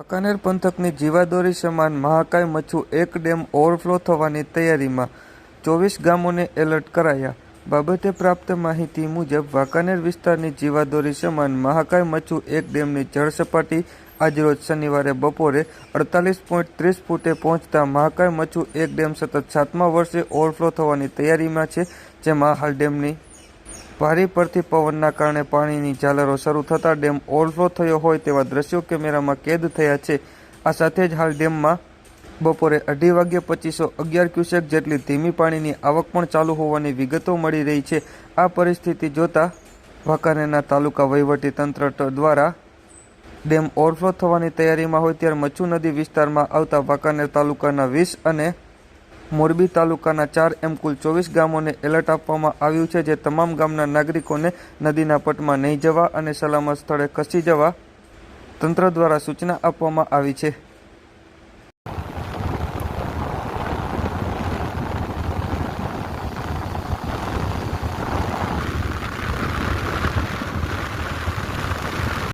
વાંકાનેર પંથકની જીવાદોરી સમાન મહાકાય મચ્છુ એક ડેમ ઓવરફ્લો થવાની તૈયારીમાં ચોવીસ ગામોને એલર્ટ કરાયા. બાબતે પ્રાપ્ત માહિતી મુજબ, વાંકાનેર વિસ્તારની જીવાદોરી સમાન મહાકાય મચ્છુ એક ડેમની જળસપાટી આજરોજ શનિવારે બપોરે અડતાલીસ પોઈન્ટ ત્રીસ ફૂટે પહોંચતા મહાકાય મચ્છુ એક ડેમ સતત સાતમા વર્ષે ઓવરફ્લો થવાની તૈયારીમાં છે, જેમાં હાલ ડેમની ભારે પડતી પવનના કારણે પાણીની ઝાલરો શરૂ થતાં ડેમ ઓવરફ્લો થયો હોય તેવા દ્રશ્યો કેમેરામાં કેદ થયા છે. આ સાથે જ હાલ ડેમમાં બપોરે અઢી વાગ્યે પચીસો અગિયાર ક્યુસેક જેટલી ધીમી પાણીની આવક પણ ચાલુ હોવાની વિગતો મળી રહી છે. આ પરિસ્થિતિ જોતા વાંકાનેરના તાલુકા વહીવટી તંત્ર દ્વારા ડેમ ઓવરફ્લો થવાની તૈયારીમાં હોય ત્યારે મચ્છુ નદી વિસ્તારમાં આવતા વાંકાનેર તાલુકાના વીસ અને મોરબી તાલુકાના ચાર એમ કુલ ચોવીસ ગામોને એલર્ટ આપવામાં આવ્યું છે જે તમામ ગામના નાગરિકોને નદીના પટમાં નહીં જવા અને સલામત સ્થળે ખસી જવા તંત્ર દ્વારા સૂચના આપવામાં આવી છે.